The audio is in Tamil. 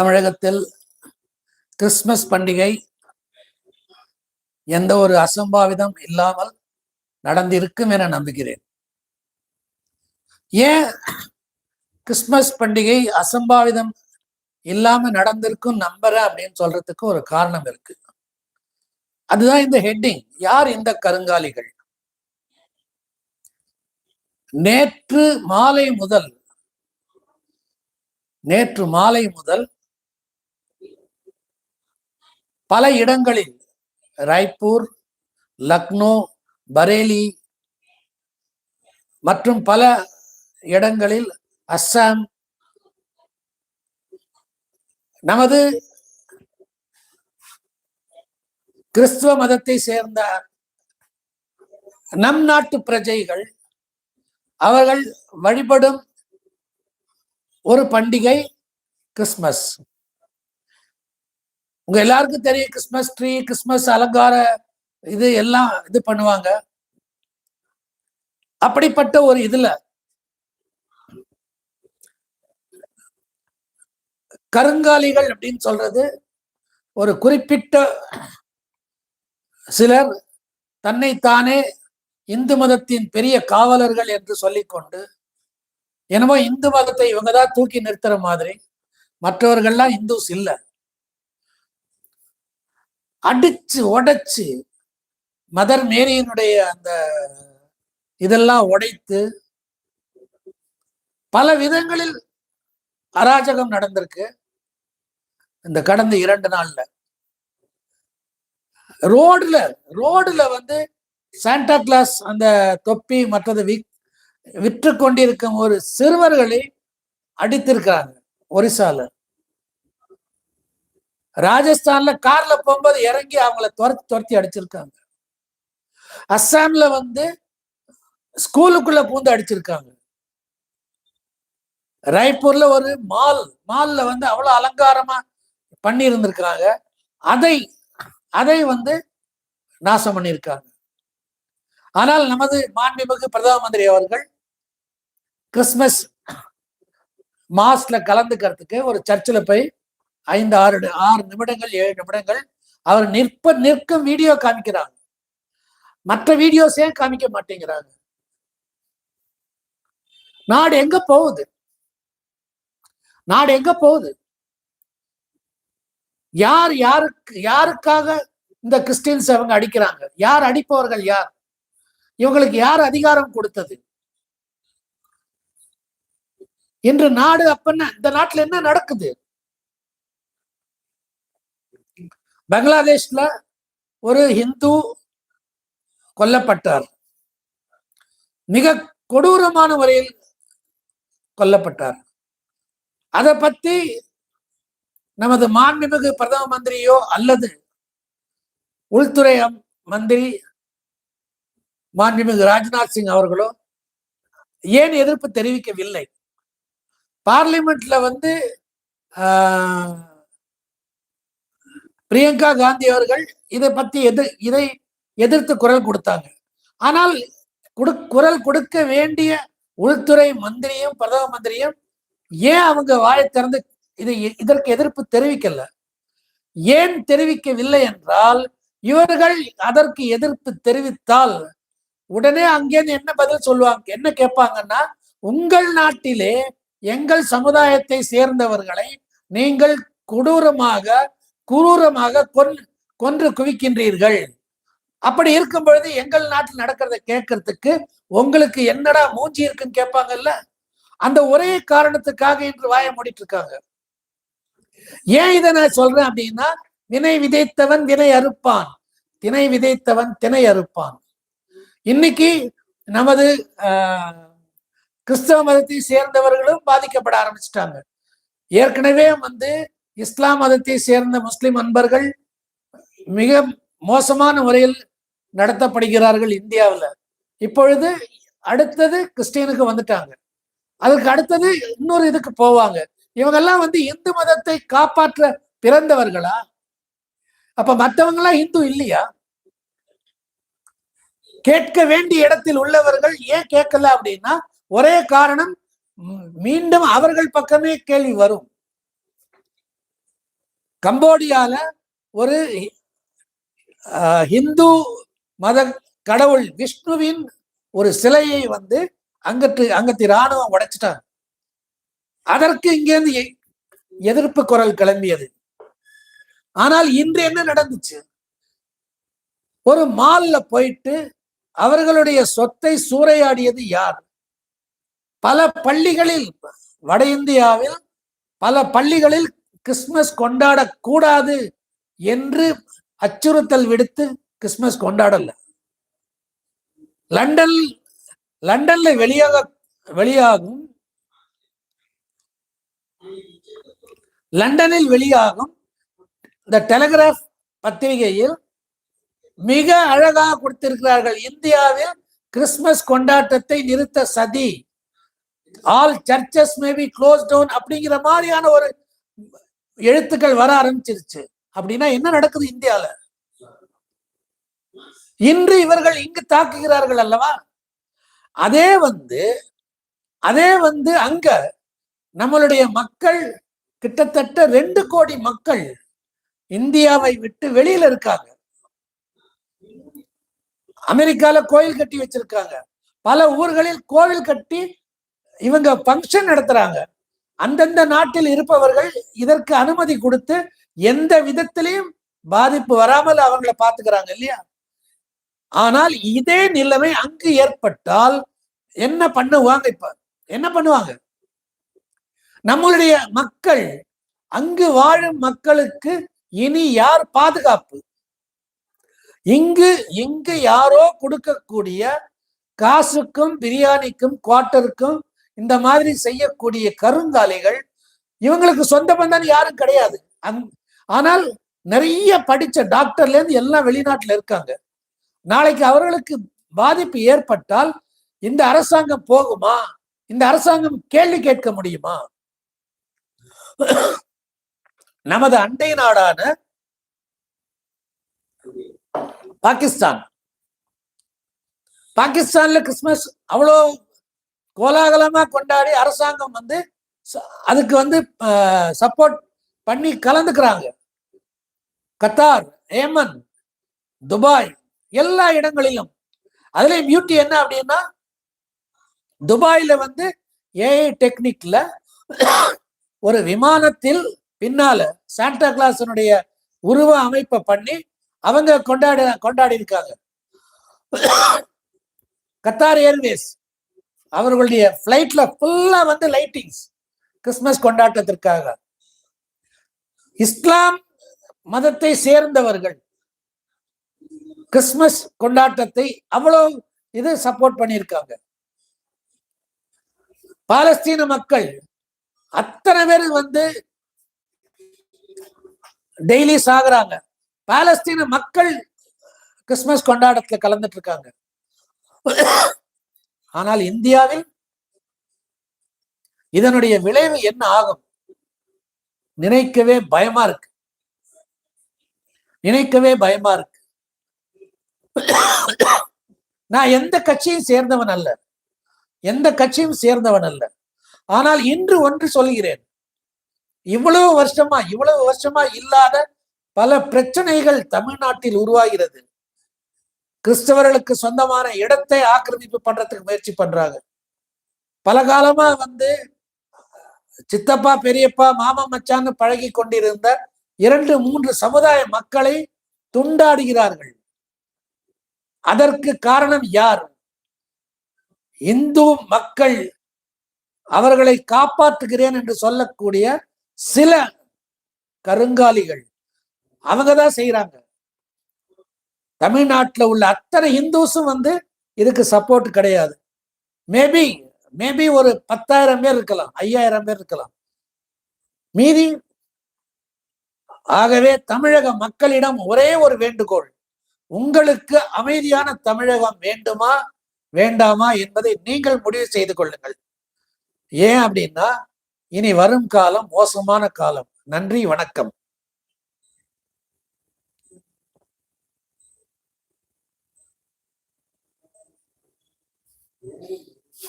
தமிழகத்தில் கிறிஸ்துமஸ் பண்டிகை எந்த ஒரு அசம்பாவிதம் இல்லாமல் நடந்திருக்கும் என நம்புகிறேன். ஏன் கிறிஸ்துமஸ் பண்டிகை அசம்பாவிதம் இல்லாம நடந்திருக்கும் நம்புறேன் அப்படின்னு சொல்றதுக்கு ஒரு காரணம் இருக்கு. அதுதான் இந்த ஹெட்டிங். யார் இந்த கருங்காலிகள்? நேற்று மாலை முதல் நேற்று மாலை முதல் பல இடங்களில் ராய்ப்பூர் லக்னோ பரேலி மற்றும் பல இடங்களில் அஸ்ஸாம் நமது கிறிஸ்துவ மதத்தை சேர்ந்த நம் நாட்டு பிரஜைகள் அவர்கள் வழிபடும் ஒரு பண்டிகை கிறிஸ்மஸ். உங்க எல்லாருக்கும் தெரியும் கிறிஸ்மஸ் ட்ரீ கிறிஸ்மஸ் அலங்கார இது எல்லாம் இது பண்ணுவாங்க. அப்படிப்பட்ட ஒரு இதுல கருங்காலிகள் அப்படின்னு சொல்றது ஒரு குறிப்பிட்ட சிலர் தன்னைத்தானே இந்து மதத்தின் பெரிய காவலர்கள் என்று சொல்லிக்கொண்டு என்னமோ இந்து மதத்தை இவங்க தான் தூக்கி நிறுத்துற மாதிரி மற்றவர்கள்லாம் இந்துஸ் இல்லை. அடிச்சு உடைச்சு மதர் மேரியினுடைய அந்த இதெல்லாம் உடைத்து பல விதங்களில் அராஜகம் நடந்திருக்கு. இந்த கடந்த இரண்டு நாள்ல. ரோடுல ரோடுல வந்து சாண்டா கிளாஸ் அந்த தொப்பி மற்றது வி விற்று கொண்டிருக்கும் ஒரு சிறுவர்களை அடித்திருக்காங்க ஒரிசால. ராஜஸ்தான்ல கார்ல போகும்போது இறங்கி அவங்கள துரத்தி துரத்தி அடிச்சிருக்காங்க. அஸ்ஸாம்ல வந்து ஸ்கூலுக்குள்ள பூந்து அடிச்சிருக்காங்க. ராய்ப்பூர்ல ஒரு மால் மால்ல வந்து அவ்வளவு அலங்காரமா பண்ணி இருந்திருக்கிறாங்க அதை அதை வந்து நாசம் பண்ணியிருக்காங்க. ஆனால் நமது மாண்புமிகு பிரதம மந்திரி அவர்கள் கிறிஸ்மஸ் மாஸ்ல கலந்துக்கிறதுக்கு ஒரு சர்ச்சில் போய் ஐந்து ஆறு ஆறு நிமிடங்கள் ஏழு நிமிடங்கள் அவர் நிற்ப நிற்கும் வீடியோ காமிக்கிறாங்க மற்ற வீடியோஸே காமிக்க மாட்டேங்கிறாங்க நாடு எங்க போகுது? நாடு எங்க போகுது? யார் யாருக்கு யாருக்காக இந்த கிறிஸ்டின்ஸ் அவங்க அடிக்கிறாங்க? யார் அடிப்பவர்கள் யார்? இவங்களுக்கு யார் அதிகாரம் கொடுத்தது? இன்று நாடு அப்பன்னா இந்த நாட்டுல என்ன நடக்குது? பங்களாதேஷ்ல ஒரு ஹிந்து கொல்லப்பட்டார். மிக கொடூரமான முறையில் கொல்லப்பட்டார். அதை பத்தி நமது மாண்புமிகு பிரதம மந்திரியோ அல்லது உள்துறை மந்திரி மாண்புமிகு ராஜ்நாத் சிங் அவர்களோ ஏன் எதிர்ப்பு தெரிவிக்கவில்லை? பார்லிமெண்ட்ல வந்து பிரியங்கா காந்தி அவர்கள் இதை பத்தி எதிர் இதை எதிர்த்து குரல் கொடுத்தாங்க. ஆனால் குடு குரல் கொடுக்க வேண்டிய உள்துறை மந்திரியும் பிரதம மந்திரியும் ஏன் அவங்க வாயை திறந்து இதை இதற்கு எதிர்ப்பு தெரிவிக்கல? ஏன் தெரிவிக்கவில்லை என்றால் இவர்கள் அதற்கு எதிர்ப்பு தெரிவித்தால் உடனே அங்கேருந்து என்ன பதில் சொல்லுவாங்க? என்ன கேட்பாங்கன்னா உங்கள் நாட்டிலே எங்கள் சமுதாயத்தை சேர்ந்தவர்களை நீங்கள் கொடூரமாக குரூரமாக கொன் கொன்று குவிக்கின்றீர்கள். அப்படி இருக்கும் பொழுது எங்கள் நாட்டில் நடக்கிறத கேட்கறதுக்கு உங்களுக்கு என்னடா மூஞ்சி இருக்குன்னு கேட்பாங்கல்ல? அந்த ஒரே காரணத்துக்காக இன்று வாய மூடிட்டு இருக்காங்க ஏன் இதை நான் சொல்றேன் அப்படின்னா வினை விதைத்தவன் வினை அறுப்பான். திணை விதைத்தவன் திணை அறுப்பான். இன்னைக்கு நமது கிறிஸ்தவ மதத்தை சேர்ந்தவர்களும் பாதிக்கப்பட ஆரம்பிச்சிட்டாங்க. ஏற்கனவே வந்து இஸ்லாம் மதத்தை சேர்ந்த முஸ்லிம் அன்பர்கள் மிக மோசமான முறையில் நடத்தப்படுகிறார்கள் இந்தியாவில். இப்பொழுது அடுத்தது கிறிஸ்டியனுக்கு வந்துட்டாங்க. அதுக்கு அடுத்தது இன்னொரு இதுக்கு போவாங்க. இவங்கெல்லாம் வந்து இந்து மதத்தை காப்பாற்ற பிறந்தவர்களா? அப்ப மற்றவங்களாம் இந்து இல்லையா? கேட்க வேண்டிய இடத்தில் உள்ளவர்கள் ஏன் கேட்கல அப்படின்னா ஒரே காரணம் மீண்டும் அவர்கள் பக்கமே கேள்வி வரும். கம்போடியால ஒரு ஹிந்து மத கடவுள் விஷ்ணுவின் ஒரு சிலையை வந்து அங்கத்து அங்கத்து இராணுவம் உடைச்சிட்டாங்க. அதற்கு இங்கேருந்து எதிர்ப்பு குரல் கிளம்பியது. ஆனால் இன்று என்ன நடந்துச்சு? ஒரு மால்ல போயிட்டு அவர்களுடைய சொத்தை சூறையாடியது யார்? பல பள்ளிகளில் வட இந்தியாவில் பல பள்ளிகளில் கிறிஸ்துமஸ் கொண்டாடக்கூடாது என்று அச்சுறுத்தல் விடுத்து கிறிஸ்துமஸ் கொண்டாடல. லண்டன் லண்டன்ல வெளியாக வெளியாகும். லண்டனில் வெளியாகும். இந்த டெலிகிராஃப் பத்திரிகையில் மிக அழகாக கொடுத்திருக்கிறார்கள். இந்தியாவில் கிறிஸ்துமஸ் கொண்டாட்டத்தை நிறுத்த சதி. All churches may be close down அப்படிங்கிற மாதிரியான ஒரு எழுத்துக்கள் வர ஆரம்பிச்சிருச்சு. அப்படின்னா என்ன நடக்குது இந்தியால? இன்று இவர்கள் இங்கு தாக்குகிறார்கள் அல்லவா? அதே வந்து அதே வந்து அங்க நம்மளுடைய மக்கள் கிட்டத்தட்ட ரெண்டு கோடி மக்கள் இந்தியாவை விட்டு வெளியில இருக்காங்க. அமெரிக்கால கோயில் கட்டி வச்சிருக்காங்க. பல ஊர்களில் கோவில் கட்டி இவங்க ஃபங்க்ஷன் நடத்துறாங்க. அந்தந்த நாட்டில் இருப்பவர்கள் இதற்கு அனுமதி கொடுத்து எந்த விதத்திலையும் பாதிப்பு வராமல் அவங்கள பாத்துக்கிறாங்க இல்லையா? ஆனால் இதே நிலைமை அங்கு ஏற்பட்டால் என்ன பண்ணுவாங்க இப்ப? என்ன பண்ணுவாங்க? நம்மளுடைய மக்கள் அங்கு வாழும் மக்களுக்கு இனி யார் பாதுகாப்பு? இங்கு இங்கு யாரோ கொடுக்கக்கூடிய காசுக்கும் பிரியாணிக்கும் குவார்ட்டருக்கும் இந்த மாதிரி செய்யக்கூடிய கருங்காலிகள் இவங்களுக்கு சொந்த பந்தம் யாரும் கிடையாது. அந்- ஆனால் நிறைய படிச்ச டாக்டர்ல இருந்து எல்லாம் வெளிநாட்டுல இருக்காங்க. நாளைக்கு அவர்களுக்கு பாதிப்பு ஏற்பட்டால் இந்த அரசாங்கம் போகுமா? இந்த அரசாங்கம் கேள்வி கேட்க முடியுமா? நமது அண்டை நாடான பாகிஸ்தான். பாகிஸ்தான்ல கிறிஸ்துமஸ் அவ்வளோ கோலாகலமா கொண்டாடி அரசாங்கம் வந்து அதுக்கு வந்து சப்போர்ட் பண்ணி கலந்துக்கிறாங்க. கத்தார் ஏமன் துபாய் எல்லா இடங்களிலும். அதுலயும் பியூட்டி என்ன அப்படின்னா துபாயில வந்து ஏஐ டெக்னிக்ல ஒரு விமானத்தில் பின்னால சாண்டா கிளாஸனுடைய உருவ அமைப்பை பண்ணி அவங்க கொண்டாடி கொண்டாடி இருக்காங்க கத்தார் ஏர்வேஸ் அவர்களுடைய ஃபிளைட்ல ஃபுல்லா வந்து லைட்டிங்ஸ் கிறிஸ்துமஸ் கொண்டாட்டத்திற்காக. இஸ்லாம் மதத்தை சேர்ந்தவர்கள். கிறிஸ்துமஸ் கொண்டாட்டத்தை அவ்வளவு இது சப்போர்ட் பண்ணியிருக்காங்க. பாலஸ்தீன மக்கள் அத்தனை பேர் வந்து டெய்லி சாகுறாங்க. பாலஸ்தீன மக்கள் கிறிஸ்துமஸ் கொண்டாட்டத்துல கலந்துட்டு இருக்காங்க. ஆனால் இந்தியாவில் இதனுடைய விளைவு என்ன ஆகும்? நினைக்கவே பயமா இருக்கு. நினைக்கவே பயமா இருக்கு. நான் எந்த கட்சியும் சேர்ந்தவன் அல்ல. எந்த கட்சியும் சேர்ந்தவன் அல்ல. ஆனால் இன்று ஒன்று சொல்கிறேன். இவ்வளவு வருஷமா இவ்வளவு வருஷமா இல்லாத பல பிரச்சனைகள் தமிழ்நாட்டில் உருவாகிறது. கிறிஸ்தவர்களுக்கு சொந்தமான இடத்தை ஆக்கிரமிப்பு பண்றதுக்கு முயற்சி பண்றாங்க. பல காலமா வந்து சித்தப்பா பெரியப்பா மாமா மச்சான்னு பழகி கொண்டிருந்த இரண்டு மூன்று சமுதாய மக்களை துண்டாடுகிறார்கள். அதற்கு காரணம் யார்? இந்து மக்கள் அவர்களை காப்பாற்றுகிறேன் என்று சொல்லக்கூடிய சில கருங்காலிகள். அவங்க தான் செய்யறாங்க தமிழ்நாட்டுல உள்ள அத்தனை இந்துஸும் வந்து இதுக்கு சப்போர்ட் கிடையாது. மேபி மேபி ஒரு பத்தாயிரம் பேர் இருக்கலாம் ஐயாயிரம் பேர் இருக்கலாம். மீதி ஆகவே தமிழக மக்களிடம் ஒரே ஒரு வேண்டுகோள். உங்களுக்கு அமைதியான தமிழகம் வேண்டுமா வேண்டாமா என்பதை நீங்கள் முடிவு செய்து கொள்ளுங்கள். ஏன் அப்படின்னா இனி வரும் காலம் மோசமான காலம். நன்றி வணக்கம்.